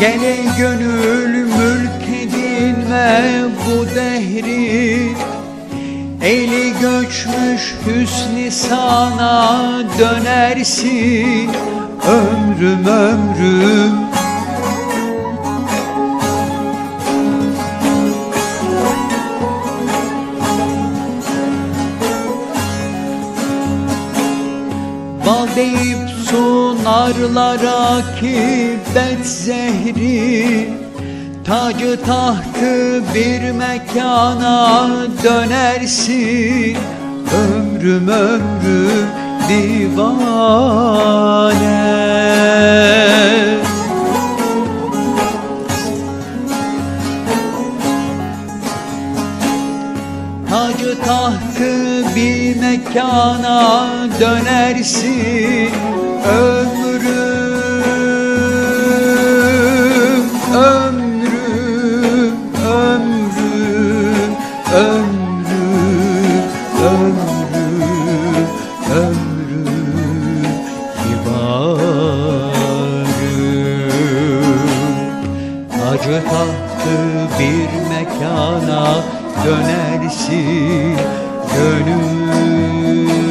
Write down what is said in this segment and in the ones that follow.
Gele gönül mülk edinme bu dehri. Eli göçmüş hüsnü sana dönersin. Ömrüm ömrüm Bal deyip sunarlar akibet zehri Tacı tahtı bir mekana dönersin. Ömrüm ömrüm divane Tacı tahtı bir mekana dönersin. Ömrüm, ömrüm, ömrüm, ömrüm, ömrüm, ömrüm kibarım. Acı tahtı bir mekana dönersin Gönül,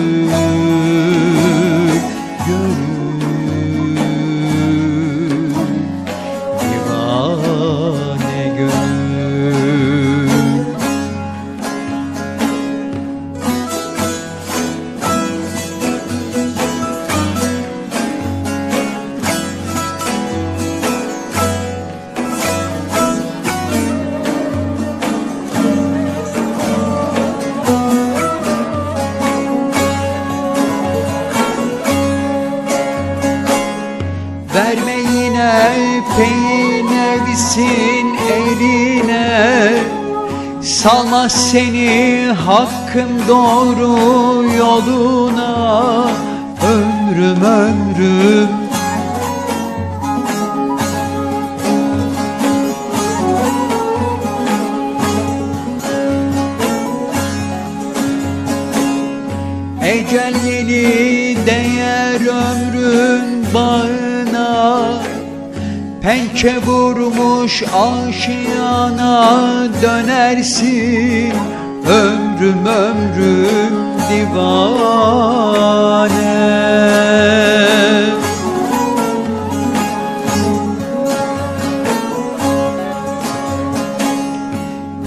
peynevsin eline Salmaz seni hakkın doğru yoluna. Ömrüm ömrüm Pençe vurmuş aşiyana dönersin. Ömrüm ömrüm divane.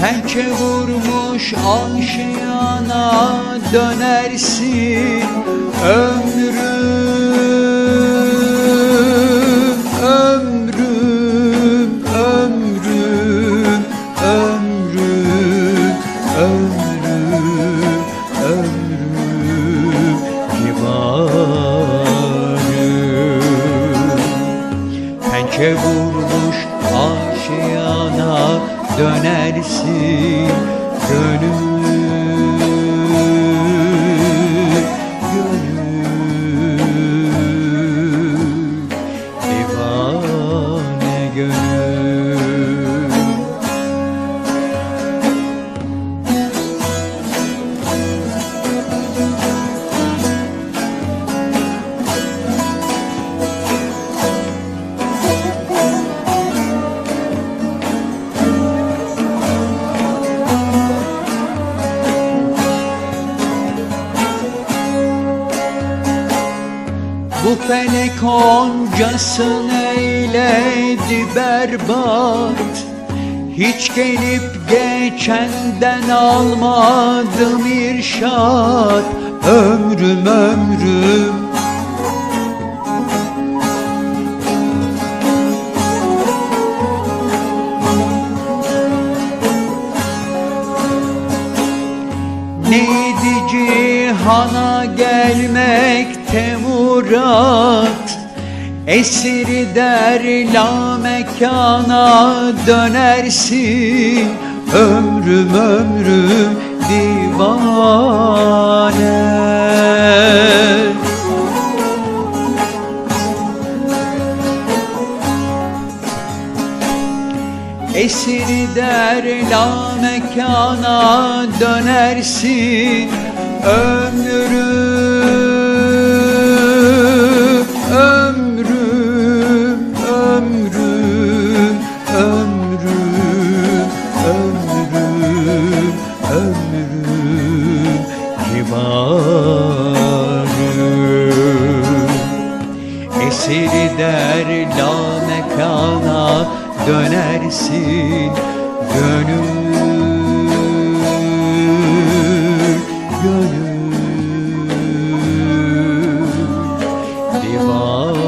Pençe vurmuş aşiyana dönersin. Ömrüm, Pençe vurmuş aşiyana dönersin gönül Bu felek oncasını eyledi berbat. Hiç gelip geçenden almadım irşat. Ömrüm ömrüm. Neydi cihana gelmekte murat Esiri der la mekana dönersin. Ömrüm ömrüm divane. Esiri der la mekana dönersin. Ömrüm, yana dönersin Gönül, gönül. Divan